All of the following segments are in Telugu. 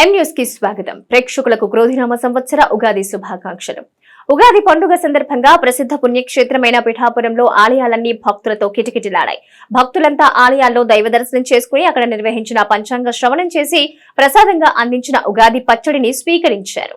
ఎం న్యూస్కి స్వాగతం. ప్రేక్షకులకు క్రోధినామ సంవత్సర ఉగాది శుభాకాంక్షలు. ఉగాది పండుగ సందర్భంగా ప్రసిద్ధ పుణ్యక్షేత్రమైన పిఠాపురంలో ఆలయాలన్నీ భక్తులతో కిటకిటలాడాయి. భక్తులంతా ఆలయాల్లో దైవ దర్శనం చేసుకుని అక్కడ నిర్వహించిన పంచాంగ శ్రవణం చేసి ప్రసాదంగా అందించిన ఉగాది పచ్చడిని స్వీకరించారు.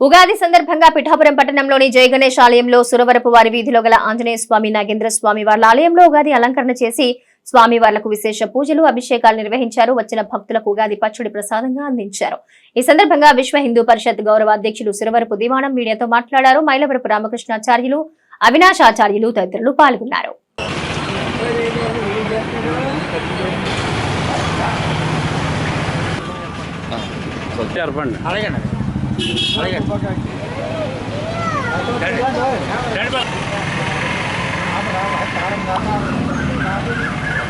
ఉగాది సందర్భంగా పిఠాపురం పట్టణంలోని జయగణేష్ ఆలయంలో సురవరపు వారి వీధిలో గల ఆంజనేయ స్వామి నాగేంద్ర స్వామి వారి ఆలయంలో ఉగాది అలంకరణ చేసి స్వామి వార్లకు విశేష పూజలు అభిషేకాలు నిర్వహించారు. వచ్చిన భక్తులకు ఉగాది పచ్చడి ప్రసాదంగా అందించారు. ఈ సందర్భంగా విశ్వ హిందూ పరిషత్ గౌరవ అధ్యక్షులు సురవరపు దివాణం మీడియాతో మాట్లాడారు. మైలవరపు రామకృష్ణాచార్యులు అవినాష్ ఆచార్యులు తదితరులు పాల్గొన్నారు. అలాగే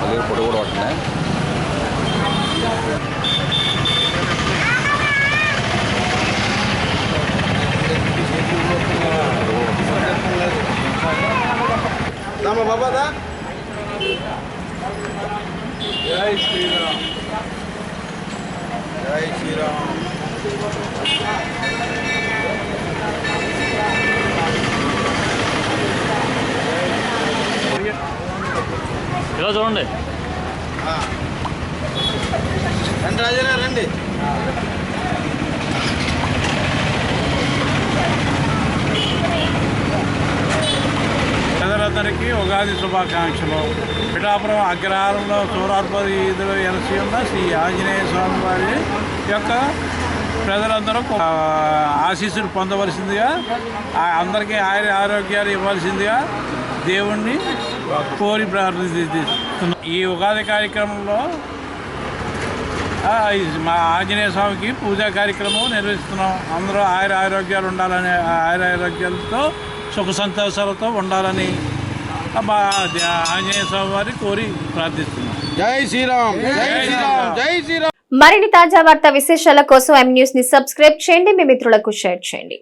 ಅಲ್ಲಿ ಫೋಟೋ ಕೂಡ ಹೊಟ್ಟೆ ನಮ್ಮ ಬಾಬಾದ ಜೈ ಶ್ರೀರಾಮ್ ಜೈ ಶ್ರೀರಾಮ್ ఇలా చూడండి? రండి రాజారా రండి. ప్రజలందరికీ ఉగాది శుభాకాంక్షలు. పిఠాపురం అగ్రహారంలో సూరార్పది ఈదులు ఎలసి ఉన్న శ్రీ ఆంజనేయ స్వామి వారి యొక్క ప్రజలందరూ ఆశీస్సులు పొందవలసిందిగా ఆ అందరికీ ఆయుర ఆరోగ్యాలు ఇవ్వాల్సిందిగా దేవుణ్ణి కోరి ప్రార్థిస్తున్నాం ఈ ఉగాది కార్యక్రమంలో మా ఆంజనేయ స్వామికి పూజా కార్యక్రమం నిర్వహిస్తున్నాం. అందరూ ఆయుర ఆరోగ్యాలు ఉండాలని ఆయుర ఆరోగ్యాలతో సుఖ సంతోషాలతో ఉండాలని మా ఆంజనేయ స్వామి వారి కోరి ప్రార్థిస్తున్నాం. జై శ్రీరామ్ జై శ్రీరామ్ జై శ్రీరామ్. మరిన్ని తాజా వార్తా విశేషాల కోసం ఎం న్యూస్ని సబ్స్క్రైబ్ చేయండి. మీ మిత్రులకు షేర్ చేయండి.